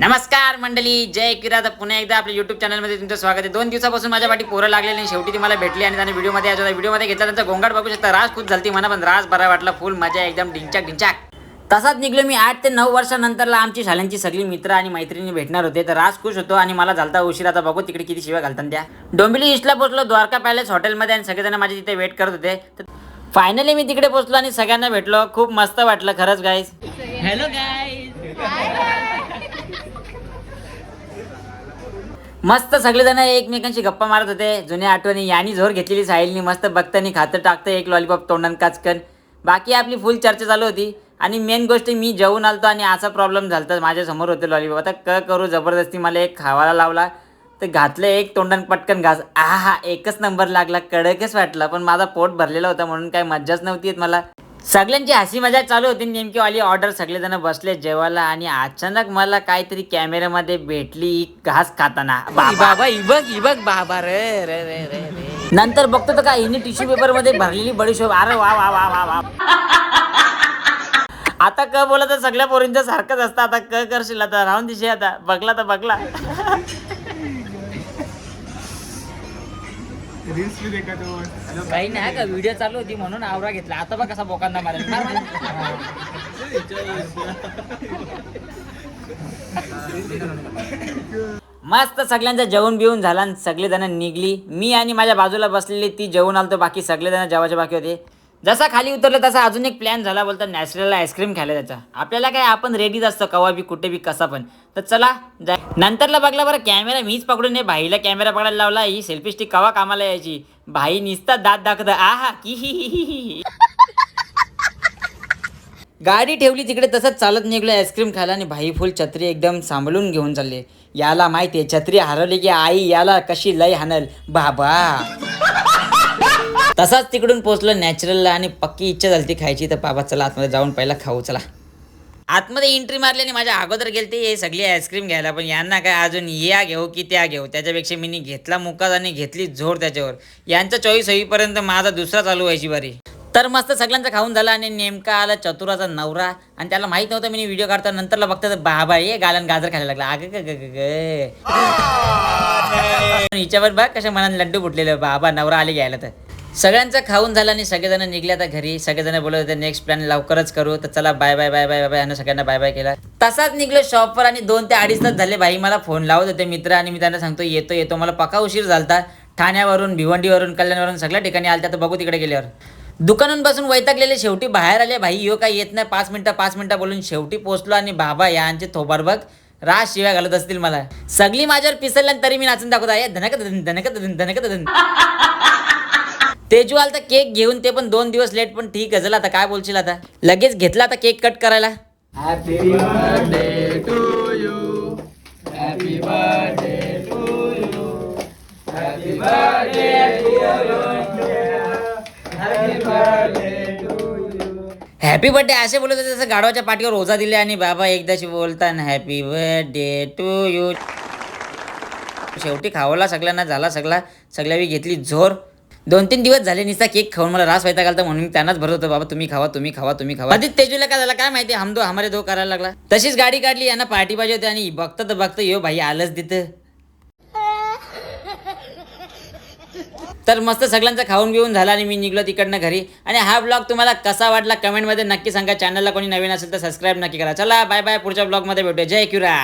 नमस्कार मंडळी जय किरात पुन्हा एकदा आपल्या युट्यूब चॅनलमध्ये तुमचं स्वागत आहे. दोन दिवसापासून माझ्या पाठी पोरं लागलेली आणि शेवटी ती मला भेटली आणि त्याने व्हिडिओमध्ये यायचं व्हिडिओमध्ये घेतला. त्यांचा गोंगाट बघू शकता. राज खूप झालती मला पण राज बरा वाटला. फुल मजा एकदम डिंचाक डिंचाक तसाच निघलो मी आठ ते नऊ वर्षानंतरला. आमची शाळांची सगळी मित्र आणि मैत्रिणी भेटणार होते. तर राज खुश होतो आणि मला झालता उशीर. आता बघू तिकडे किती शिव्या घालतात त्या. डोंबिवली ईस्टला पोहोचलो द्वारका पॅलेस हॉटेलमध्ये आणि सगळेजण माझे तिथे वेट करत होते. फायनली मी तिकडे पोहोचलो आणि सगळ्यांना भेटलो. खूप मस्त वाटलं खरंच गाईज हॅलो गाईज मस्त सगळेजण एकमेकांशी गप्पा मारत होते. जुन्या आठवणी यानी झोर घेतलेली साहिलनी मस्त बघतानी खातं टाकतं एक लॉलीपॉप तोंडान काचकन. बाकी आपली फुल चर्चा चालू होती. आणि मेन गोष्ट मी जेवून आलतो आणि असा प्रॉब्लेम झाला माझ्या माझ्यासमोर होते लॉलीपॉप आता क करू जबरदस्ती मला एक खावायला लावला. तर घातलं एक तोंडान पटकन घास. आहा एकच नंबर लागला कडकच वाटला. पण माझा पोट भरलेला होता म्हणून काही मज्जाच नव्हती येत मला. सगळ्यांची हसी मजाक चालू होती नेमकी वाली ऑर्डर सगळेजण बसले जेवायला आणि अचानक मला काहीतरी कॅमेऱ्यामध्ये भेटली घास खाताना. बाबा. इबक इबक बाबा. रे रे रे रे नंतर बघतो तर काय हिने टिश्यू पेपरमध्ये भरलेली बडीशोप अरे वा वा वा वा वा. आता क बोला तर सगळ्या पोरींचं सारखंच असतं. आता क करशील आता राहून दिशे आता. बघला तर बघला. रील्स भी देखा तो काही नाही का व्हिडिओ चालू होती म्हणून आवरा घेतला. आता बघ कसा बोकांना मारेल. मार मस्त सगळ्यांचं जेवण बिवून झाला आणि सगळेजण निघली. मी आणि माझ्या बाजूला बसलेली ती जेवून आलतो बाकी सगळेजण जेवायचे बाकी होते. जसा खाली उतरलं तसा अजून एक प्लॅन झाला बोलता नॅचरल आईस्क्रीम खायला त्याचा आपल्याला काय आपण रेडीच असतो कवा बी कुठे बी कसा पण. तर चला जाय नंतरला बघला बरं कॅमेरा मीच पकडून ये. भाईला कॅमेरा पकडायला लावला ही सेल्फी स्टिक कवा कामाला यायची? भाई निसता दात दाखवत आहा की ही ही ही ही गाडी ठेवली तिकडे तसंच चालत निघलो आईस्क्रीम खायला आणि भाई फुल छत्री एकदम सांभाळून घेऊन चालले. याला माहितीये छत्री हरवली की आई याला कशी लय हाणल? बाबा. तसाच तिकडून पोचलो नॅचरलला आणि पक्की इच्छा झाली ती खायची. तर बाबा चला आतमध्ये जाऊन पहिला खाऊ चला. आतमध्ये एंट्री मारल्याने माझ्या अगोदर गेलते हे सगळी आईस्क्रीम घ्यायला. पण यांना काय अजून या घेऊ की त्या घेऊ? त्याच्यापेक्षा मी घेतला मुकाज आणि घेतली झोड त्याच्यावर. यांचा चॉईस होईपर्यंत माझा दुसरा चालू व्हायची बारी. तर मस्त सगळ्यांचं खाऊन झालं आणि नेमका आला चतुराचा नवरा. आणि त्याला माहीत नव्हतं मी व्हिडिओ काढता नंतरला बघता तर बाबा ये गालन गाजर खायला लागला. अगं ग ग ग ग. हिच्यावर बघ कशा मनात लड्डू फुटलेले बाबा नवरा आले घ्यायला तर. सगळ्यांचं खाऊन झालं आणि सगळेजण निघले आता घरी. सगळेजण बोलत होते नेक्स्ट प्लॅन लवकरच करू. तर चला bye bye bye bye bye आणि सगळ्यांना बाय बाय केला. तसाच निघलो शॉपवर आणि दोन ते अडीच तास झाले भाई मला फोन लावत होते मित्र आणि मी त्यांना सांगतो येतो येतो. मला पका उशीर झालता. ठाण्यावरून भिवंडीवरून कल्याणवरून सगळ्या ठिकाणी आलता. तर बघू तिकडे गेल्यावर. दुकानात बसून वैतागलेले शेवटी बाहेर आले. भाई यो काय येत नाही. पाच मिनटं पाच मिनिटं बोलून शेवटी पोचलो आणि बाबा यांचे थोबार बघ. रास शिव्या घालत असतील मला. सगळी माझ्यावर पिसरल्या तरी मी नाचून दाखवत आहे धनक धन धनक धन धनक तेजू आलता केक घेऊन ते पण दोन दिवस लेट पण ठीक आहे. चला आता काय बोलशील आता? लगेच घेतला आता केक कट करायला? हॅपी बर्थडे असे बोलत होते तसं गाढवाच्या पाठीवर ओझा दिले आणि बाबा एकदाशी बोलताना हॅपी बर्थडे टू यू शेवटी खावला सगळ्यांना झाला सगळा. सगळ्या घेतली झोर दोन तीन दिवस झाले निसा केक खाऊन मला रास व्हायचा घालता म्हणून मी त्यांनाच भरत होतो बाबा तुम्ही खावा तुम्ही खावा तुम्ही खावा. आधी तेजूला काय झालं काय माहिती हमदो हमारे दो करायला लागला. तशीच गाडी काढली यांना पार्टी पाहिजे होती आणि बघतं तर बघतं यो भाई आलंच तिथं. तर मस्त सगळ्यांचं खाऊन बिऊन झाला आणि मी निघलो तिकडनं घरी. आणि हा ब्लॉग तुम्हाला कसा वाटला कमेंटमध्ये नक्की सांगा. चॅनलला कोणी नवीन असेल तर सबस्क्राईब नक्की करा. चला बाय बाय पुढच्या ब्लॉगमध्ये भेटूया. जय क्युरा.